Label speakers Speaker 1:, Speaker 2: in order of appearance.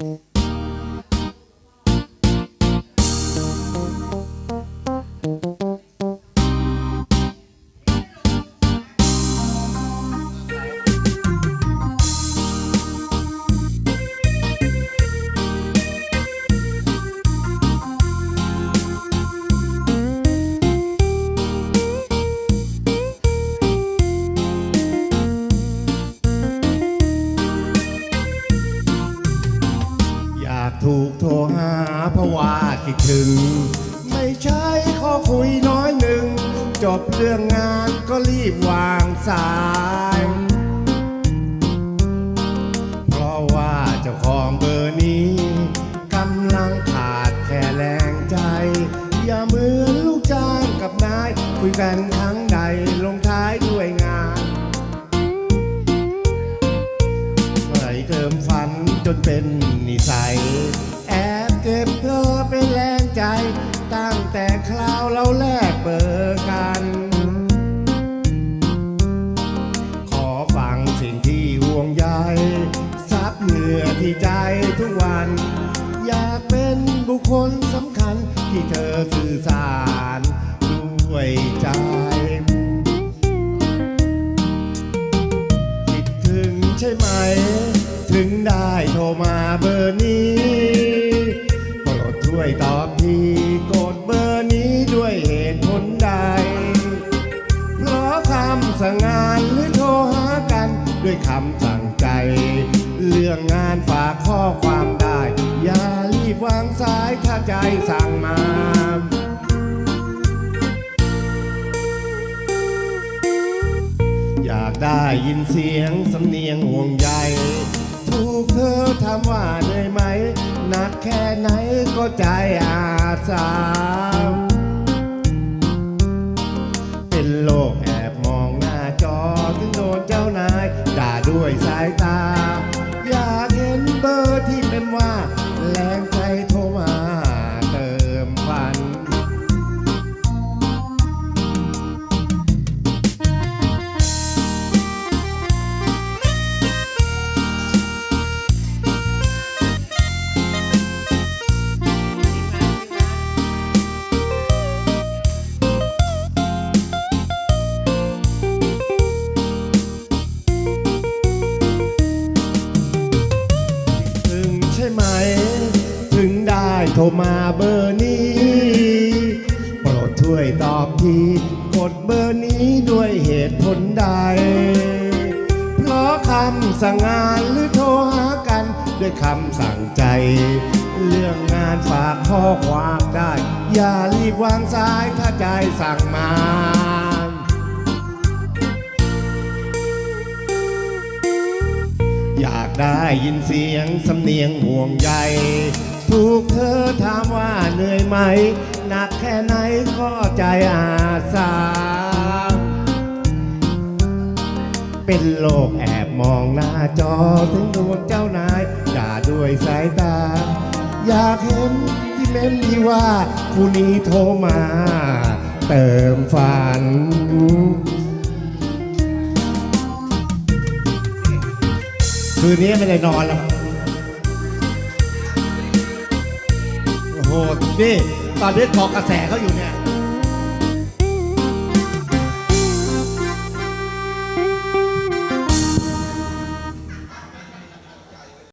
Speaker 1: อ ถูกโทรหาเพราะว่าคิดถึง ไม่ใช่ขอคุยน้อยหนึ่ง จบเรื่องงานก็รีบวางสาย เพราะว่าเจ้าของเบอร์นี้กำลังขาดแค่แรงใจ อย่าเหมือนลูกจ้างกับนาย คุยกันครั้งใดลงท้ายด้วยงาน เป็นนิสัย แอบเก็บเธอเป็นแรงใจ ตั้งแต่คราวเราแลกเบอร์กัน ขอฟังสิ่งที่ห่วงใยซับเหงื่อที่ใจทุกวัน อยากเป็นบุคคลสำคัญที่เธอสื่อสารด้วยใจคิดถึงใช่ไหม ถึงได้โทรมาเบอร์นี้โปรดช่วยตอบทีกดเบอร์นี้ด้วยเหตุผลใด เพราะคำสั่งงานหรือโทรหากัน ด้วยคำสั่งใจ เรื่องงานฝากข้อความได้ อย่ารีบวางสายถ้าใจสั่งมาอยากได้ยินเสียงสำเนียงห่วงใยูกเธอถามว่าเหนื่อยไหมหนักแค่ไหนก็ใจอาสา ช่ไหม ถึงได้โทรมาเบอร์นี้ โปรดช่วยตอบทีกดเบอร์นี้ด้วยเหตุผลใด เพราะคำสั่งงานหรือโทรหากัน ด้วยคำสั่งใจ เรื่องงานฝากข้อความได้ อย่ารีบวางสายถ้าใจสั่งมา ได้ยินเสียงสำเนียงห่วงใยถูกเธอถามว่าเหนื่อยไหม หนักแค่ไหนก็ใจอาสา เป็นโลกแอบมองหน้าจอถึงดวงเจ้านายด่าด้วยสายตา อยากเห็นที่เม้นที่ว่าผู้นี้โทรมา เติมฝัน คืนนี้ไม่ได้นอนแล้ว โอ้โห นี่ ตอนนี้เกาะกระแสเขาอยู่เนี่ย